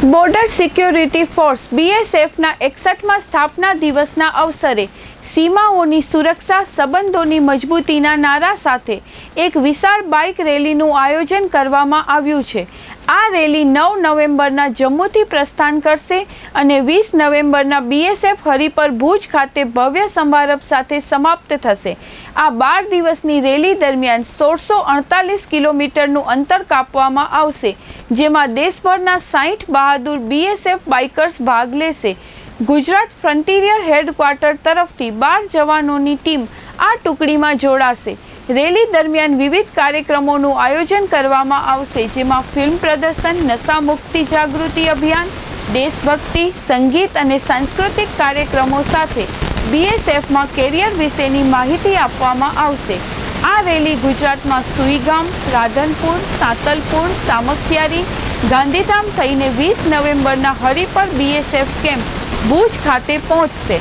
Border security force બીએસએફના એકસઠમાં સ્થાપના દિવસના અવસરે સીમાઓની સુરક્ષા સંબંધોની મજબૂતીના નારા સાથે એક વિશાળ બાઇક રેલીનું આયોજન કરવામાં આવ્યું છે. આ રેલી નવ નવેમ્બરના જમ્મુથી પ્રસ્થાન કરશે અને વીસ નવેમ્બરના બીએસએફ હરિપર ભુજ ખાતે ભવ્ય સમારંભ સાથે સમાપ્ત થશે. આ બાર દિવસની રેલી દરમિયાન સોળસો અડતાલીસ કિલોમીટરનું અંતર કાપવામાં આવશે, જેમાં દેશભરના સાહીઠ બહાદુર બીએસએફ બાઇકર્સ ભાગ લેશે. ગુજરાત ફ્રન્ટિરિયર હેડક્વાર્ટર તરફથી બાર જવાનોની ટીમ આ ટુકડીમાં જોડાશે. રેલી દરમિયાન વિવિધ કાર્યક્રમોનું આયોજન કરવામાં આવશે, જેમાં ફિલ્મ પ્રદર્શન નશા મુક્તિ જાગૃતિ અભિયાન, દેશભક્તિ, સંગીત અને સાંસ્કૃતિક કાર્યક્રમો સાથે બીએસએફમાં કેરિયર વિશેની માહિતી આપવામાં આવશે. આ રેલી ગુજરાતમાં સુઈગામ, રાધનપુર, સાતલપુર, સામખિયારી, ગાંધીધામ થઈને વીસ નવેમ્બરના હરિપર બીએસએફ કેમ્પ ભુજ ખાતે પહોંચશે.